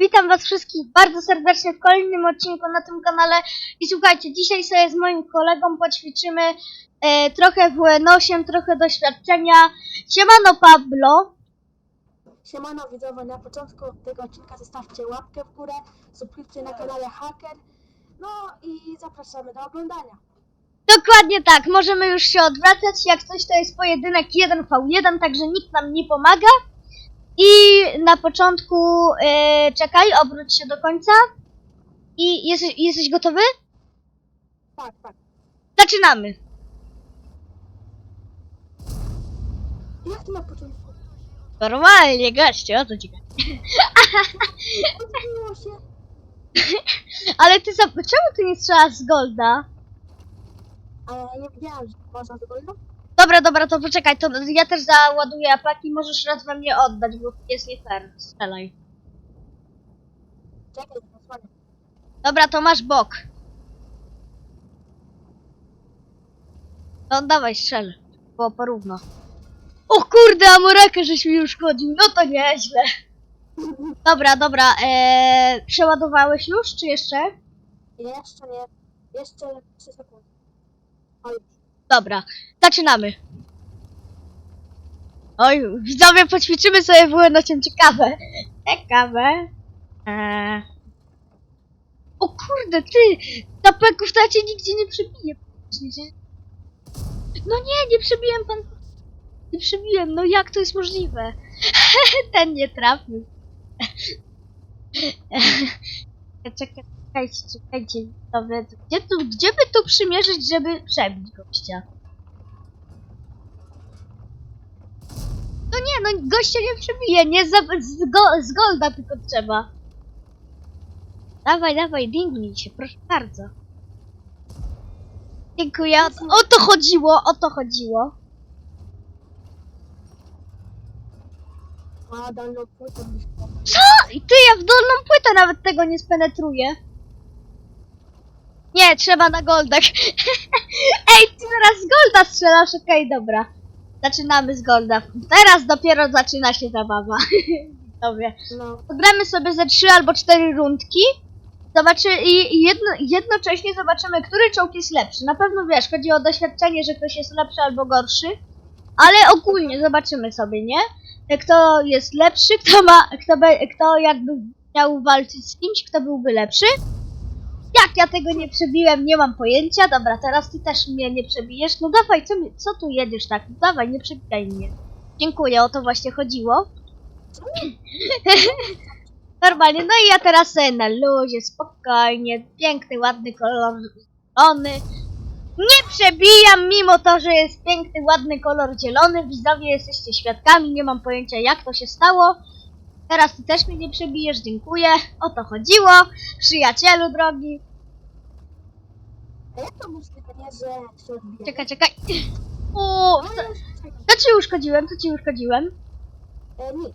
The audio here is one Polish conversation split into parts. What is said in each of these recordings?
witam was wszystkich bardzo serdecznie w kolejnym odcinku na tym kanale i słuchajcie, dzisiaj sobie z moim kolegą poćwiczymy e, trochę WN8, trochę doświadczenia. Siemano Pablo. Siemano widzowie, na początku tego odcinka zostawcie łapkę w górę, subskrypcję na kanale Hacker, no i zapraszamy do oglądania. Dokładnie tak, możemy już się odwracać, jak coś to jest pojedynek 1v1, także nikt nam nie pomaga. I na początku, e, czekaj, obróć się do końca. I jesteś, jesteś gotowy? Tak, tak. Zaczynamy. Jak to na początku? Normalnie, goście, o co ci? Odbiło się. Ale ty za... czemu ty nie strzelasz z Golda? Ale ja nie wiedziałem, że można z goldą. Dobra, dobra, to poczekaj, to ja też załaduję apaki, możesz raz we mnie oddać, bo jest nie fair. Strzelaj. Czekaj. Dobra, to masz bok. No dawaj, strzel. Było porówno. O kurde, Amorekę żeś mi uszkodził, no to nieźle. Dobra, dobra, eee, przeładowałeś już, czy jeszcze? Jeszcze nie. Jeszcze 3 sekundy. O już. Dobra, zaczynamy. Oj, widzowie, poćwiczymy sobie w na ciekawe. Ciekawe. Eee. O kurde, ty! Tapeków cię nigdzie nie przebiję. No nie, nie przebiłem pan. Nie przebiłem, no jak to jest możliwe? Ten nie trafił. Czekaj, czekajcie, czekajcie, widzowie. Gdzie, tu, gdzie by tu przymierzyć, żeby przebić gościa? No nie, no gościa nie przebije, nie za, z, go, z golda tylko trzeba. Dawaj, dawaj, dingnij się, proszę bardzo. Dziękuję, o, to- o to chodziło, o to chodziło. Co? I ty, ja w dolną płytę nawet tego nie spenetruję. Nie, trzeba na goldach. Ej, ty teraz z golda strzelasz, okej, dobra. Zaczynamy z golda. Teraz dopiero zaczyna się zabawa. Widzowie. No. Pogramy sobie ze trzy albo cztery rundki. Zobaczy i i jedno, jednocześnie zobaczymy, który czołg jest lepszy. Na pewno wiesz, chodzi o doświadczenie, że ktoś jest lepszy albo gorszy. Ale ogólnie zobaczymy sobie, nie? Kto jest lepszy, kto ma, kto, be, kto jakby miał walczyć z kimś, kto byłby lepszy. Jak ja tego nie przebiłem, nie mam pojęcia. Dobra, teraz ty też mnie nie przebijesz. No dawaj, co, mi, co tu jedziesz tak? Dawaj, nie przebijaj mnie. Dziękuję, o to właśnie chodziło. Normalnie, no i ja teraz sobie na luzie, spokojnie, piękny, ładny kolor zielony. Nie przebijam, mimo to, że jest piękny, ładny kolor zielony. Widzowie, jesteście świadkami, nie mam pojęcia jak to się stało. Teraz ty też mnie nie przebijesz, dziękuję. O to chodziło, przyjacielu drogi. A jak to możliwe, że się? Czekaj, czekaj. O, czekaj. co ci uszkodziłem, co ci uszkodziłem? E, nic.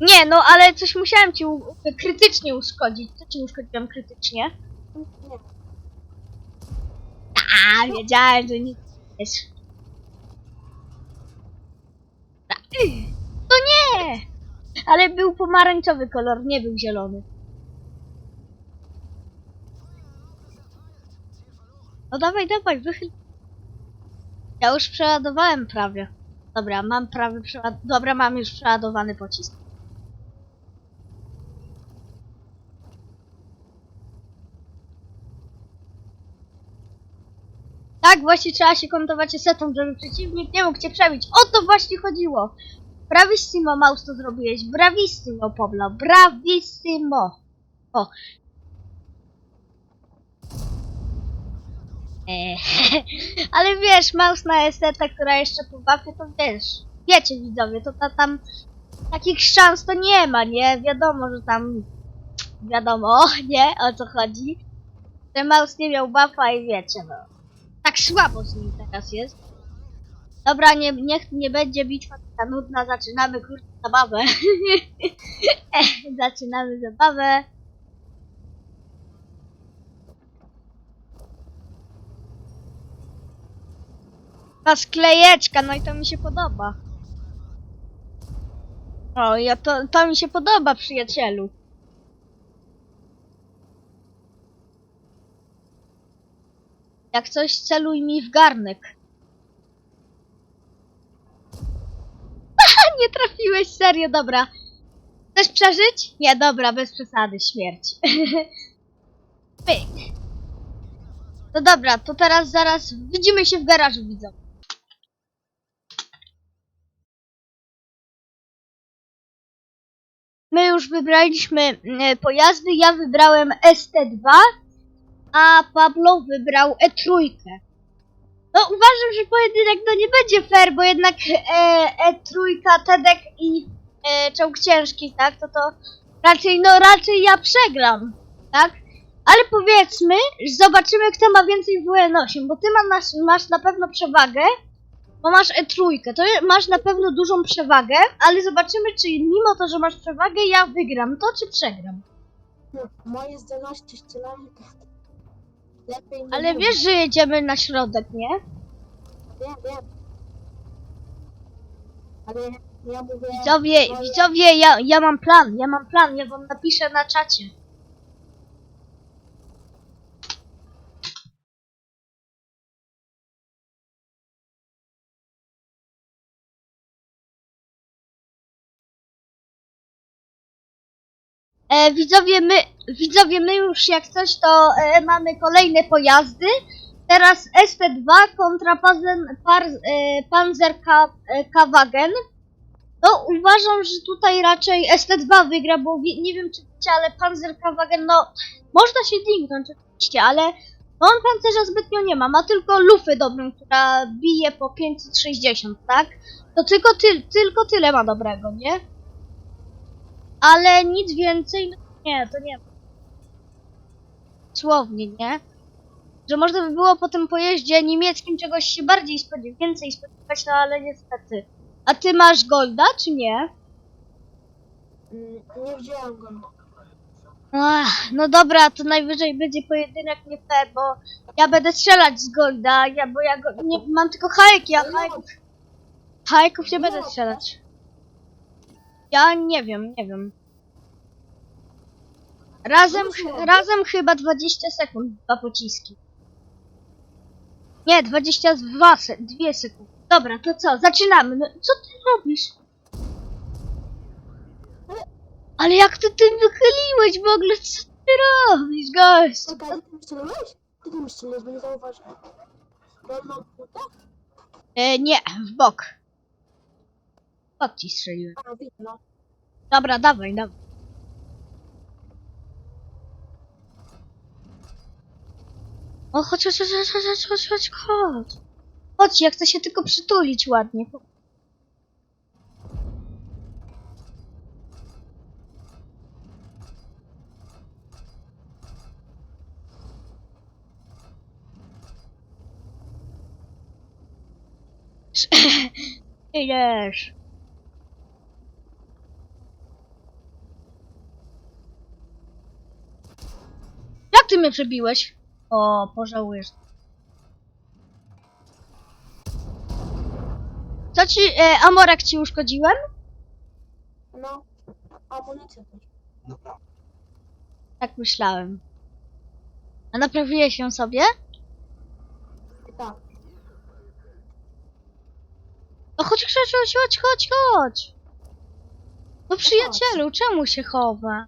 Nie, no ale coś musiałem ci u- krytycznie uszkodzić. Co ci uszkodziłem krytycznie? Nie. A, wiedziałem, że nic nie jest. Ta- To nie! Ale był pomarańczowy kolor, nie był zielony. No dawaj, dawaj, wychyl. Ja już przeładowałem prawie. Dobra, mam prawie przeład... Dobra, mam już przeładowany pocisk. Tak, właśnie trzeba się kontować setą, żeby przeciwnik nie mógł cię przebić. O to właśnie chodziło. Bravissimo, Maus, to zrobiłeś. Bravissimo, Pablo. Bravissimo. O. Eee, ale wiesz, Maus na estetę, która jeszcze po buffie, to wiesz. Wiecie, widzowie, to ta, tam takich szans to nie ma, nie? Wiadomo, że tam wiadomo, nie? O co chodzi. Że Maus nie miał buffa i wiecie, no. Tak słabo z nim teraz jest. Dobra, nie, niech nie będzie bitwa taka nudna, zaczynamy kurde zabawę. Eh, zaczynamy zabawę. Ta sklejeczka, no i to mi się podoba. O, ja to, to mi się podoba, przyjacielu. Jak coś celuj mi w garnek. Nie trafiłeś, serio, dobra. Chcesz przeżyć? Nie, dobra, bez przesady, śmierć. Pyk. No dobra, to teraz zaraz widzimy się w garażu, widzą. My już wybraliśmy e, pojazdy, ja wybrałem ST2, a Pablo wybrał E3. No uważam, że pojedynek no nie będzie fair, bo jednak e, E3, Tedek i e, czołg ciężki, tak, to to raczej, no raczej ja przegram, tak? Ale powiedzmy, zobaczymy kto ma więcej WN8, bo ty ma nas, masz na pewno przewagę, bo masz E3, to masz na pewno dużą przewagę, ale zobaczymy czy mimo to, że masz przewagę, ja wygram to czy przegram. No, moje zdolności strzelania lepiej nie Ale wiesz, że jedziemy na środek, nie? Wiem, wiem. Ale ja mówię... Widzowie, widzowie, ja, ja mam plan, ja mam plan, ja wam napiszę na czacie. E, widzowie, my, widzowie, my już jak coś, to e, mamy kolejne pojazdy. Teraz ST2 kontra Pazen, par, e, Panzer K, e. No, uważam, że tutaj raczej ST2 wygra, bo wie, nie wiem czy wiecie, ale Panzer K-Wagen, no, można się dinknąć oczywiście, ale no, on pancerza zbytnio nie ma, ma tylko lufę dobrą, która bije po 560, tak? To tylko, ty, tylko tyle ma dobrego, nie? Ale nic więcej, no nie, to nie. Słownie, nie? Że można by było po tym pojeździe niemieckim czegoś się bardziej spodziewać, więcej spodziewać, no ale niestety. A ty masz Golda, czy nie? Mm, Nie wziąłem go. Ach, no dobra, to najwyżej będzie pojedynek nie fair, bo ja będę strzelać z Golda, ja, bo ja go, nie, mam tylko hajki, a hajków, hajków nie będę strzelać. Ja nie wiem, nie wiem. Razem, ch- razem chyba 20 sekund, dwa pociski. Nie, 22 se dwie sekundy. Dobra, to co, zaczynamy. No, co ty robisz? Ale jak ty tym wychyliłeś w ogóle? Co ty robisz, gość? Czekaj, ty tym strzeliłeś? Ty tym strzeliłeś, bo nie zauważyłem. Płytę? E, nie, w bok. W bok ci strzeliłem. No. Dobra, dawaj, dawaj. O, chodź, chodź, chodź, chodź, chodź, chodź, chodź, chodź. Chodź, ja chcę się tylko przytulić ładnie. Idziesz. Ty mnie przebiłeś? O, pożałujesz. Co ci, e, Amorek ci uszkodziłem? No, amunicję też. Tak myślałem. A naprawiłeś ją sobie? Tak. No chodź, chodź, chodź, chodź, chodź, chodź. No przyjacielu, czemu się chowa?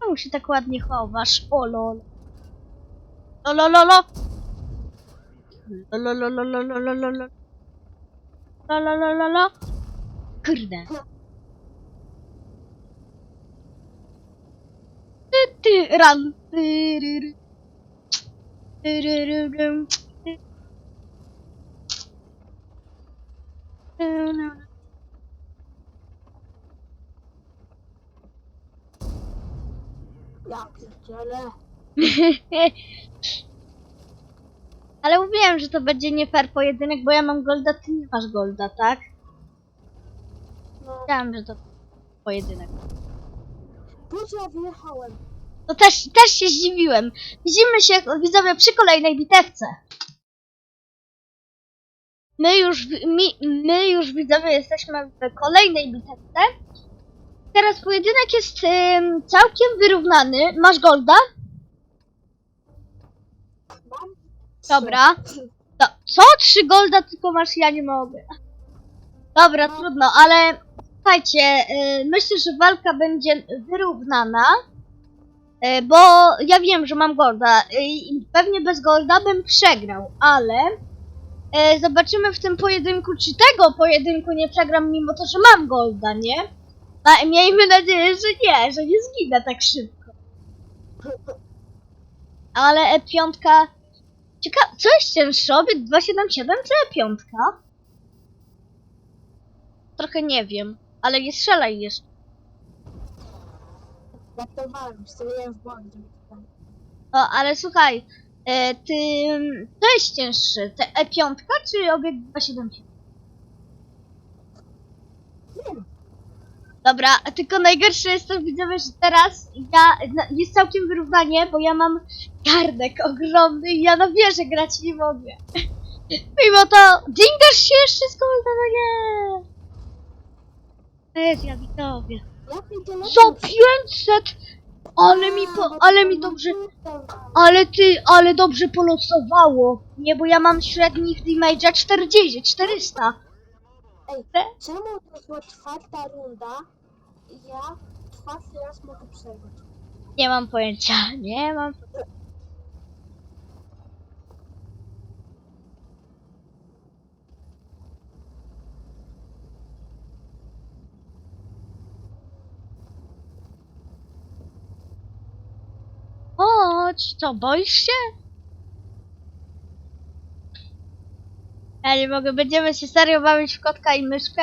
Czemu się tak ładnie chowasz? O lol. La la la la. La la la la la la la la la. La la la la la. Kırda. Tıran. Tırırır. Tırırırım. Tırırırım. Ya kötü Ale mówiłem, że to będzie nie fair pojedynek, bo ja mam golda, ty nie masz golda, tak? No, Wiedziałem, że to pojedynek. później ja wyjechałem. To też, też się zdziwiłem. Widzimy się, widzowie, przy kolejnej bitewce. My już, mi, my już, widzowie, jesteśmy w kolejnej bitewce. Teraz pojedynek jest ym, całkiem wyrównany. Masz golda? Mam Dobra. To, co? Trzy golda tylko masz, ja nie mogę. Dobra, No. trudno, ale słuchajcie, y, myślę, że walka będzie wyrównana, y, bo ja wiem, że mam golda y, i pewnie bez golda bym przegrał, ale y, zobaczymy w tym pojedynku, czy tego pojedynku nie przegram, mimo to, że mam golda, nie? A, miejmy nadzieję, że nie, że nie zginę tak szybko. Ale E5 Ciekawe, co jest cięższe, obiekt 277 czy E5? Trochę nie wiem, ale nie strzelaj jeszcze. Traktowałem, strzeliłem w błąd. to O, ale słuchaj, e, ty, co jest cięższe, te E5 czy obiekt 277? Nie wiem. Dobra, tylko najgorsze jest to, widzowie, że teraz ja, no, jest całkiem wyrównanie, bo ja mam garnek ogromny i ja na wieżę grać nie mogę. Mimo to, dźwigasz się jeszcze no nie! Seria, widzowie. Ja pierdzielę. Co 500? Ale mi po, ale mi dobrze, ale ty, ale dobrze polosowało. Nie, bo ja mam średnich damage'a 40, 400. Ej, czemu to była czwarta runda i ja czwarty raz mogę przegrać? Nie mam pojęcia, nie mam. Chodź, co, boisz się? Ja nie mogę, będziemy się serio bawić w kotka i myszkę?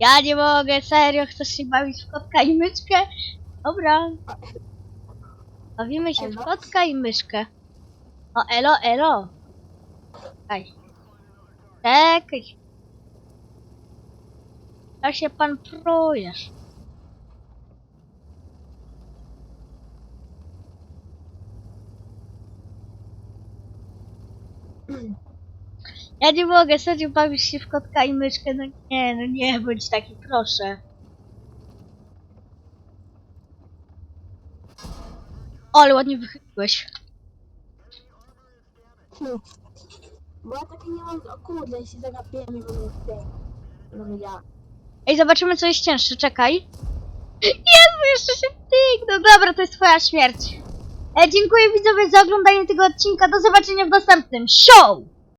Ja nie mogę, serio, chcesz się bawić w kotka i myszkę? Dobra. Bawimy się w kotka i myszkę. O, elo, elo. Czekaj. Czekaj. Jak się pan prujesz? Ja nie mogę, serio bawisz się w kotka i myszkę, no nie, no nie bądź taki, proszę. O, ale ładnie wychyliłeś. Hmm. Bo ja takie nie mam, o kurde, jeśli zagapiłem i będę tutaj. No ja. Ej, zobaczymy co jest cięższe, czekaj. Jezu, jeszcze się wtyknął. Dobra, to jest twoja śmierć. E, dziękuję widzowie za oglądanie tego odcinka. Do zobaczenia w następnym. Show!